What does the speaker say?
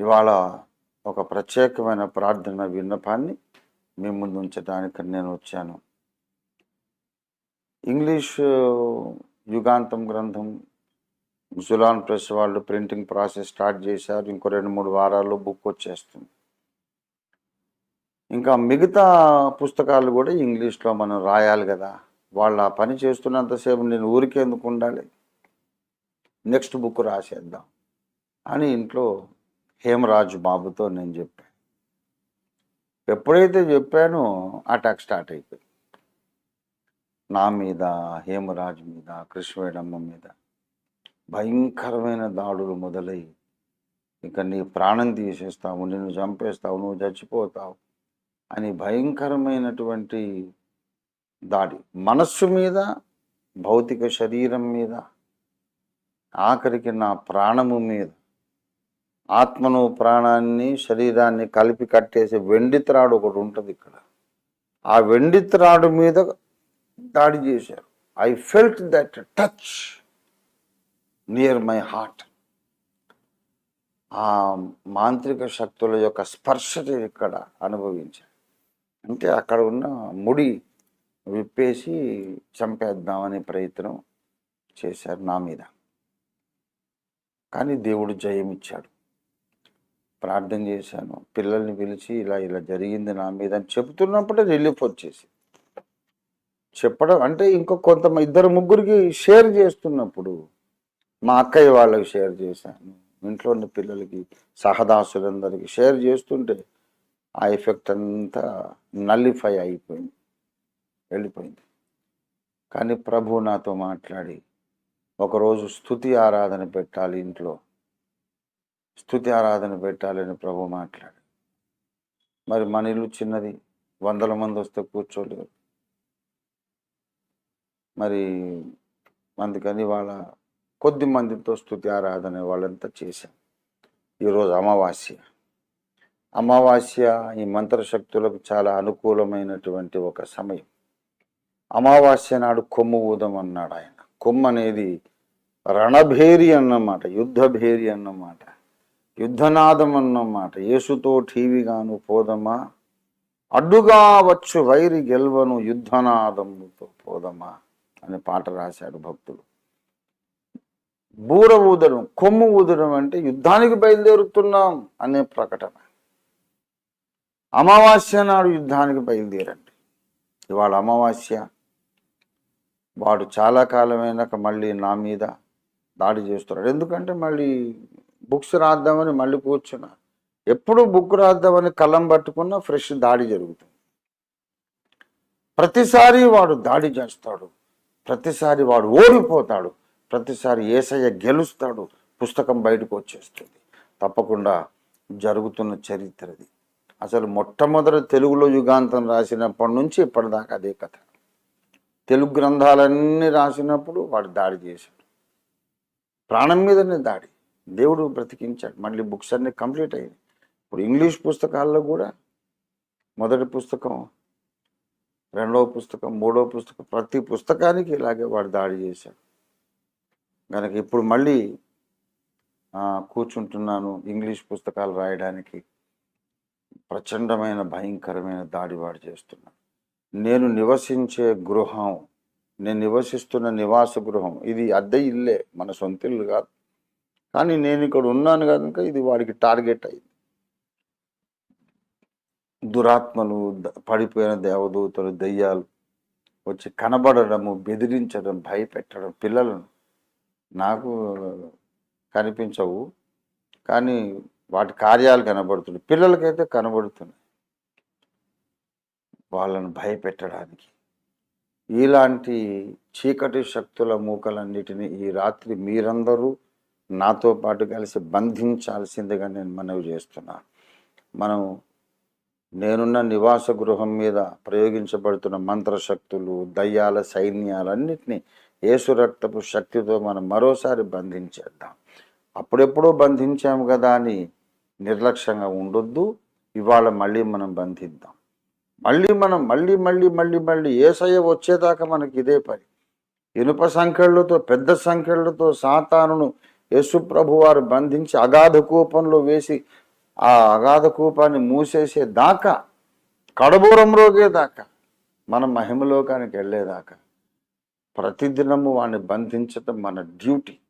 ఇవాళ ఒక ప్రత్యేకమైన ప్రార్థన విన్నపాన్ని మీ ముందు ఉంచడానికి నేను వచ్చాను. ఇంగ్లీష్ యుగాంతం గ్రంథం జులాన్ ప్రెస్ వాళ్ళు ప్రింటింగ్ ప్రాసెస్ స్టార్ట్ చేశారు. ఇంకో రెండు మూడు వారాల్లో బుక్ వచ్చేస్తుంది. ఇంకా మిగతా పుస్తకాలు కూడా ఇంగ్లీష్లో మనం రాయాలి కదా. వాళ్ళు ఆ పని చేస్తున్నంతసేపు నేను ఊరికే ఎందుకు ఉండాలి? నెక్స్ట్ బుక్ రాసేద్దాం అని ఇంట్లో హేమరాజు బాబుతో నేను చెప్పాను ఎప్పుడైతే చెప్పానో అటాక్ స్టార్ట్ అయిపోయింది. నా మీద హేమరాజ్ మీద కృష్ణవేడమ్మ మీద భయంకరమైన దాడులు మొదలై ఇక నీ ప్రాణం తీసేస్తావు నిన్ను చంపేస్తావు నువ్వు చచ్చిపోతావు అని భయంకరమైనటువంటి దాడి. మనస్సు మీద భౌతిక శరీరం మీద ఆఖరికి నా ప్రాణము మీద ఆత్మను ప్రాణాన్ని శరీరాన్ని కలిపి కట్టేసే వెండి త్రాడు ఒకటి ఉంటుంది ఇక్కడ. ఆ వెండి త్రాడు మీద దాడి చేశారు. I felt that touch near my heart ఆ మాంత్రిక శక్తుల యొక్క స్పర్శత ఇక్కడ అనుభవించాను అంటే అక్కడ ఉన్న ముడి విప్పేసి చంపేద్దామనే ప్రయత్నం చేశారు నా మీద. కానీ దేవుడు జయం ఇచ్చాడు ప్రార్థన చేశాను. పిల్లల్ని పిలిచి ఇలా ఇలా జరిగింది నా మీద అని చెప్తున్నప్పుడే రిలీఫ్ వచ్చేసి. చెప్పడం అంటే ఇంకో కొంత ఇద్దరు ముగ్గురికి షేర్ చేస్తున్నప్పుడు మా అక్కయ్య వాళ్ళకి షేర్ చేశాను. ఇంట్లో ఉన్న పిల్లలకి సహదాసులందరికీ షేర్ చేస్తుంటే ఆ ఎఫెక్ట్ అంతా నల్లిఫై అయిపోయింది. వెళ్ళిపోయింది. కానీ ప్రభు నాతో మాట్లాడి ఒకరోజు స్థుతి ఆరాధన పెట్టాలి ఇంట్లో. స్థుతి ఆరాధన పెట్టాలని ప్రభు మాట్లాడు. మరి మన ఇల్లు చిన్నది వందల మంది వస్తే కూర్చోలేరు. మరి అందుకని వాళ్ళ కొద్ది మందితో స్థుతి ఆరాధన వాళ్ళంతా చేశాం. ఈరోజు అమావాస్య. అమావాస్య ఈ మంత్రశక్తులకు చాలా అనుకూలమైనటువంటి ఒక సమయం. అమావాస్య నాడు కొమ్ము ఊదం అన్నాడు ఆయన. కొమ్ము అనేది రణభేరి అన్నమాట యుద్ధభేరి అన్నమాట. యుద్ధనాదం అన్నమాట యేసుతో టీవీగాను పోదమా? అడ్డుగా వచ్చు వైరి గెల్వను యుద్ధనాదముతో పోదమా? అనే పాట రాశాడు భక్తుడు. బూర ఊదడం కొమ్ము ఊదడం అంటే యుద్ధానికి బయలుదేరుతున్నాం అనే ప్రకటన. అమావాస్య నాడు యుద్ధానికి బయలుదేరండి. ఇవాళ అమావాస్య. వాడు చాలా కాలమైనాక మళ్ళీ నా మీద దాడి చేస్తున్నాడు. ఎందుకంటే మళ్ళీ బుక్స్ రాద్దామని మళ్ళీ కూర్చున్నా. ఎప్పుడు బుక్ రాద్దామని కళ్ళం పట్టుకున్నా ఫ్రెష్ దాడి జరుగుతుంది. ప్రతిసారి వాడు దాడి చేస్తాడు. ప్రతిసారి వాడు ఓడిపోతాడు. ప్రతిసారి ఏసయ్య గెలుస్తాడు. పుస్తకం బయటకు వచ్చేస్తుంది. తప్పకుండా జరుగుతున్న చరిత్రది. అసలు మొట్టమొదటి తెలుగులో యుగాంతం రాసినప్పటి నుంచి ఇప్పటిదాకా అదే కథ. తెలుగు గ్రంథాలన్నీ రాసినప్పుడు వాడు దాడి చేశాడు. ప్రాణం మీదనే దాడి. దేవుడు బ్రతికించాడు. మళ్ళీ బుక్స్ అన్నీ కంప్లీట్ అయ్యాయి ఇప్పుడు ఇంగ్లీష్ పుస్తకాల్లో కూడా మొదటి పుస్తకం రెండవ పుస్తకం మూడవ పుస్తకం ప్రతి పుస్తకానికి ఇలాగే వాడు దాడి చేశాడు. కనుక ఇప్పుడు మళ్ళీ కూర్చుంటున్నాను ఇంగ్లీష్ పుస్తకాలు రాయడానికి ప్రచండమైన భయంకరమైన దాడి వాడు చేస్తున్నాను నేను నివసించే గృహం నేను నివసిస్తున్న నివాస గృహం ఇది అద్దె ఇల్లే మన సొంత ఇల్లు కాదు. కానీ నేను ఇక్కడ ఉన్నాను కనుక ఇది వాడికి టార్గెట్ అయింది. దురాత్మలు పడిపోయిన దేవదూతలు దెయ్యాలు వచ్చి కనబడడము బెదిరించడం భయపెట్టడం పిల్లలను నాకు కనిపించవు. కానీ వాటి కార్యాలు కనబడుతున్నాయి. పిల్లలకైతే కనబడుతున్నాయి. వాళ్ళను భయపెట్టడానికి. ఇలాంటి చీకటి శక్తుల మూకలన్నిటిని ఈ రాత్రి మీరందరూ నాతో పాటు కలిసి బంధించాల్సిందిగా నేను మనవి చేస్తున్నాను మనం నేనున్న నివాస గృహం మీద ప్రయోగించబడుతున్న మంత్రశక్తులు దయ్యాల సైన్యాలన్నింటినీ ఏసు రక్తపు శక్తితో మనం మరోసారి బంధించేద్దాం. అప్పుడెప్పుడో బంధించాము కదా అని నిర్లక్ష్యంగా ఉండొద్దు. ఇవాళ మళ్ళీ మనం బంధిద్దాం. మళ్ళీ మనం మళ్ళీ మళ్ళీ మళ్ళీ మళ్ళీ ఏసయ్య వచ్చేదాకా మనకి ఇదే పని. ఇనుప సంఖ్యలతో పెద్ద సంఖ్యలతో సాతానును యేసు వారు బంధించి అగాధ కూపంలో వేసి ఆ అగాధ కూపాన్ని మూసేసే దాకా కడబూరం రోగే దాకా మనం మహిమలోకానికి వెళ్ళేదాకా ప్రతిదినము వాడిని బంధించటం మన డ్యూటీ.